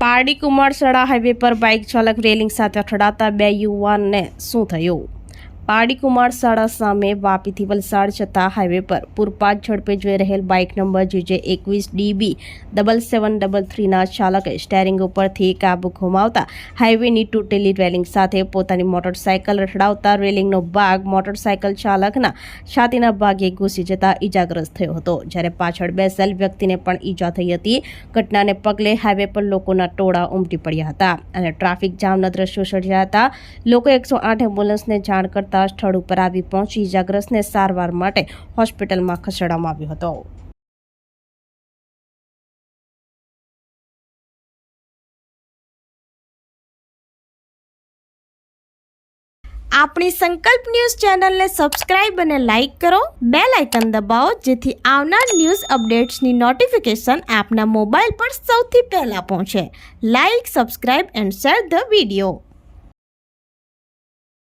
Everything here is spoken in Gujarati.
પારડી કુમારસડા હાઈવે પર બાઇક ચાલક રેલિંગ સાથે અથડાતા બે યુવાનને શું થયું? પારડી શાળા સામે વાપીથી વલસાડ જતા હાઈવે પર પૂરપાટ ઝડપે જઈ રહેલ બાઇક નંબર જીજે એકવીસ ડીબી ડબલ સેવન ડબલ થ્રીના ચાલકે સ્ટેરિંગ ઉપરથી કાબુ ગુમાવતા હાઈવેની તૂટેલી રેલિંગ સાથે પોતાની મોટરસાયકલ રખડાવતા રેલિંગનો ભાગ મોટરસાયકલ ચાલકના છાતીના ભાગે ઘૂસી જતા ઈજાગ્રસ્ત થયો હતો. જ્યારે પાછળ બેસેલ વ્યક્તિને પણ ઈજા થઈ હતી. ઘટનાને પગલે હાઈવે પર લોકોના ટોળા ઉમટી પડ્યા હતા અને ટ્રાફિક જામના દ્રશ્યો સર્જ્યા હતા. લોકો એકસો આઠ એમ્બ્યુલન્સને જાણ કરતા સ્થળ ઉપર આવી પહોંચી ઇજાગ્રસ્તને સારવાર માટે હોસ્પિટલમાં ખસેડવામાં આવ્યો હતો. આપણી સંકલ્પ ન્યૂઝ ચેનલને સબસ્ક્રાઇબ અને લાઇક કરો. બે લાઇકન દબાવો, જેથી આવનાર ન્યૂઝ અપડેટ્સની નોટિફિકેશન આપના મોબાઈલ પર સૌથી પહેલા પહોંચે. Like, subscribe and share the video.